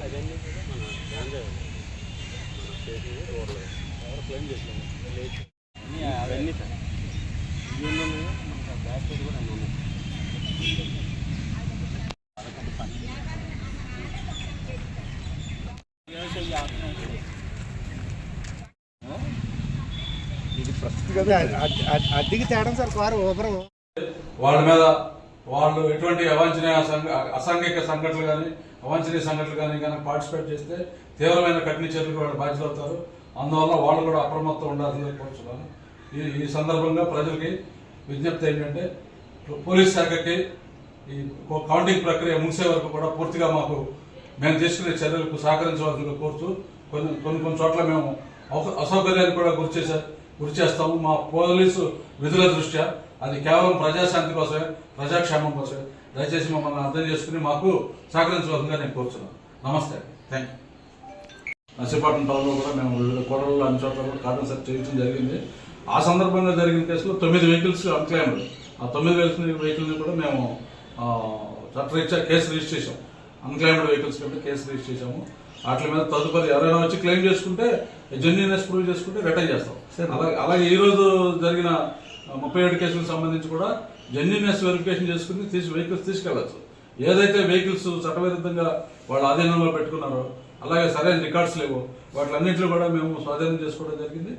అవన్నీ కూడా మన గాంజా మన చేసింది రోడ్లు ఎవరు క్లెయిమ్ చేసాము లేదు అవన్నీ సార్. ఇవన్నీ ఉన్నాయి మన బ్యాక్ సైడ్ కూడా అన్నీ ఇది ప్రస్తుతం అద్దెకి తేడం సార్ కారు ఊబరు వాళ్ళ మీద వాళ్ళు ఎటువంటి అవాంఛనీయ అసాంఘిక సంఘటనలు కానీ అవాంఛనీయ సంఘటనలు కానీ కనుక పార్టిసిపేట్ చేస్తే తీవ్రమైన కఠిన చర్యలకు వాళ్ళు బాధ్యత అవుతారు అందువల్ల వాళ్ళు కూడా అప్రమత్తం ఉండాలని కోరుచున్నాను. ఈ ఈ సందర్భంగా ప్రజలకి విజ్ఞప్తి ఏంటంటే పోలీస్ శాఖకి ఈ కౌంటింగ్ ప్రక్రియ ముగిసే వరకు కూడా పూర్తిగా మాకు మేము తీసుకునే చర్యలకు సహకరించవలసిందిగా కోరుతూ కొన్ని కొన్ని కొన్ని చోట్ల మేము అసౌకర్యానికి కూడా గురి చేశారు. గురి చేస్తాము. మా పోలీసు విధుల దృష్ట్యా అది కేవలం ప్రజాశాంతి కోసమే ప్రజాక్షేమం కోసమే. దయచేసి మమ్మల్ని అర్థం చేసుకుని మాకు సహకరించవలసిందిగా నేను కోరుతున్నాను నమస్తే. థ్యాంక్ యూ నర్సీపట్నం టౌన్లో కూడా మేము వివిధ అన్ని చోట్ల కూడా కార్డన్ సెర్చ్ చేయడం జరిగింది. ఆ సందర్భంగా జరిగిన కేసులో తొమ్మిది వెహికల్స్ అన్క్లైమ్డ్. ఆ తొమ్మిది వెహికల్స్ వెహికల్ని కూడా మేము చట్టరీత్యా కేసు రిజిస్ట్రేషన్. అన్క్లైమ్డ్ వెహికల్స్ కంటే కేసు రిజిస్టర్ వాటి మీద తదుపరి ఎవరైనా వచ్చి క్లెయిమ్ చేసుకుంటే జెన్యునెస్ ప్రూవ్ చేసుకుంటే రిటర్న్ చేస్తాం. అలాగే అలాగే ఈ రోజు జరిగిన ముప్పై ఏడు కేసులకు సంబంధించి కూడా జెన్యునెస్ వెరిఫికేషన్ చేసుకుని తీసి వెహికల్స్ తీసుకెళ్ళొచ్చు ఏదైతే వెహికల్స్ చట్టవిరుద్ధంగా వాళ్ళ ఆధీనంలో పెట్టుకున్నారో అలాగే సరైన రికార్డ్స్ లేవు వాటిలన్నింటిలో కూడా మేము స్వాధీనం చేసుకోవడం జరిగింది.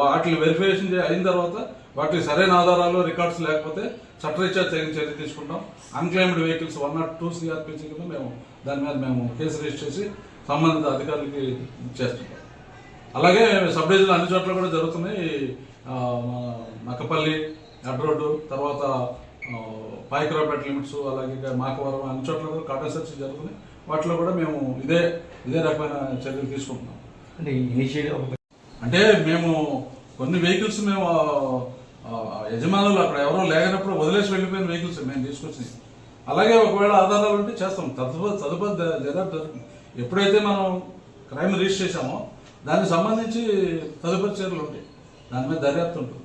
వాటిని వెరిఫికేషన్ అయిన తర్వాత వాటికి సరైన ఆధారాలు రికార్డ్స్ లేకపోతే చట్టరీత్యా తగిన చర్య తీసుకుంటాం. Unclaimed vehicles one nought two CrPC కింద మేము దాని మీద మేము కేసు రిజిస్టర్ చేసి సంబంధిత అధికారులకి చేస్తుంటాం అలాగే సబ్ డివిజన్ అన్ని చోట్ల కూడా జరుగుతున్నాయి. నక్కపల్లి అడ్ రోడ్డు తర్వాత ఆ, పాయకరావుపేట లిమిట్స్ అలాగే మాకవరం అన్ని చోట్ల కూడా కాటన్ సెర్చ్ జరుగుతున్నాయి. వాటిలో కూడా మేము ఇదే ఇదే రకమైన చర్యలు తీసుకుంటున్నాం. అంటే ఇనిషియేటివ్ అంటే మేము కొన్ని వెహికల్స్ మేము యజమానులు అక్కడ ఎవరో లేనప్పుడు వదిలేసి వెళ్ళిపోయిన వెహికల్స్ మేము తీసుకొచ్చినాయి. అలాగే ఒకవేళ ఆధారాలు ఉంటే చేస్తాం. తదుపరి తదుపరి ద- దర్యాప్తు జరుగుతుంది ఎప్పుడైతే మనం క్రైమ్ రిజిస్టర్ చేశామో దానికి సంబంధించి తదుపరి చర్యలు ఉంటాయి. దాని మీద దర్యాప్తు ఉంటుంది.